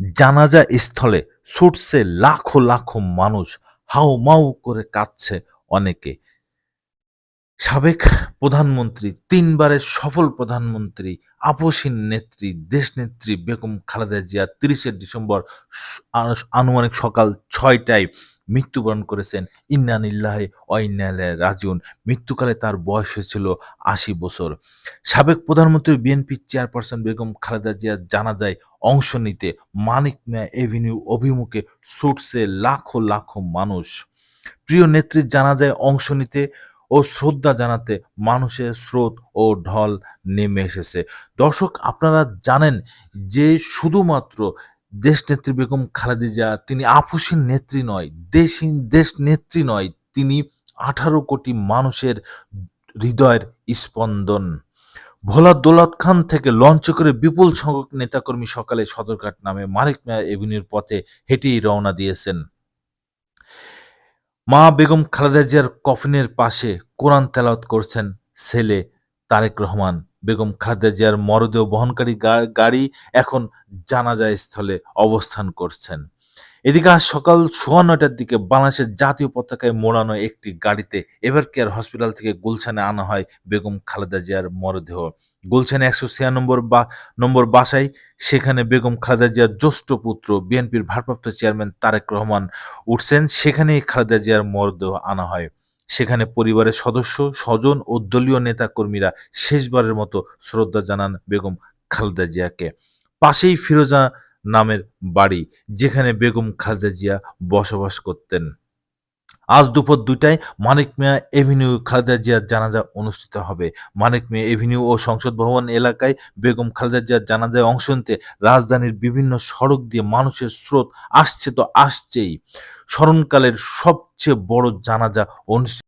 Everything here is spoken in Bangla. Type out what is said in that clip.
জানাজা স্থলে ছুটছে লাখো লাখো মানুষ হাউ মাউ করে কাঁদছে অনেকে। সাবেক প্রধানমন্ত্রী, তিনবারের সফল প্রধানমন্ত্রী, আপসীন নেত্রী, দেশনেত্রী বেগম খালেদা জিয়া তিরিশে ডিসেম্বর আনুমানিক সকাল ছয়টায় মৃত্যুবরণ করেছেন। ইন্নানিল্লাহে অইন্নালে রাজিউন। মৃত্যুকালে তার বয়স হয়েছিল আশি বছর। সাবেক প্রধানমন্ত্রী বিএনপি চেয়ারপারসন বেগম খালেদা জিয়ার জানাজায় অংশ নিতে মানিক মিয়া এভিনিউ অভিমুখে ছুটছে লাখো লাখো মানুষ। প্রিয় নেত্রীর জানাজায় অংশ নিতে ও শ্রদ্ধা জানাতে মানুষের স্রোত ও ঢল নেমে এসেছে। দর্শক, আপনারা জানেন যে শুধুমাত্র দেশনেত্রী বেগম খালেদিজা, তিনি আপসীন নেত্রী নয় দেশহীন দেশ নেত্রী নয়, তিনি আঠারো কোটি মানুষের হৃদয়ের স্পন্দন। ভোলা দৌলত খান থেকে লঞ্চে করে বিপুল সংখ্যক নেতাকর্মী সকালে সদরঘাট নামে মানিক মিয়া এভিনিউর পথে হেঁটেই রওনা দিয়েছেন। মা বেগম খালেদা জিয়ার কফিনের পাশে কোরআন তেলাওয়াত করছেন ছেলে তারেক রহমান। বেগম খালেদা জিয়ার মরদেহ বহনকারী গাড়ি এখন জানাজা স্থলে অবস্থান করছেন। এদিকে আজ সকাল সোয়া নয়টার দিকে বাংলাদেশের জাতীয় পতাকায় মোড়ানো একটি গাড়িতে এভার কেয়ার হসপিটাল থেকে গুলশানে আনা হয় বেগম খালেদা জিয়ার মরদেহ। গুলশানে একশো ছিয়ানব্বই বা, নম্বর বাসায় সেখানে বেগম খালেদা জিয়ার জ্যেষ্ঠ পুত্র, বিএনপির ভারপ্রাপ্ত চেয়ারম্যান তারেক রহমান উঠছেন। সেখানেই খালেদা জিয়ার মরদেহ আনা হয়। সেখানে পরিবারের সদস্য, স্বজন ও দলীয় নেতাকর্মীরা শেষবারের মতো শ্রদ্ধা জানান বেগম খালেদা জিয়াকে। পাশেই ফিরোজা নামের বাড়ি, যেখানে বেগম খালেদা জিয়া বসবাস করতেন। আজ দুপুর দুইটায় মানিক মিয়া এভিনিউ খালেদা জিয়ার জানাজা অনুষ্ঠিত হবে। মানিক মিয়া এভিনিউ ও সংসদ ভবন এলাকায় বেগম খালেদা জিয়ার জানাজায় অংশ নিতে রাজধানীর বিভিন্ন সড়ক দিয়ে মানুষের স্রোত আসছে তো আসছেই। স্মরণকালের সবচেয়ে বড় জানাজা অনুষ্ঠিত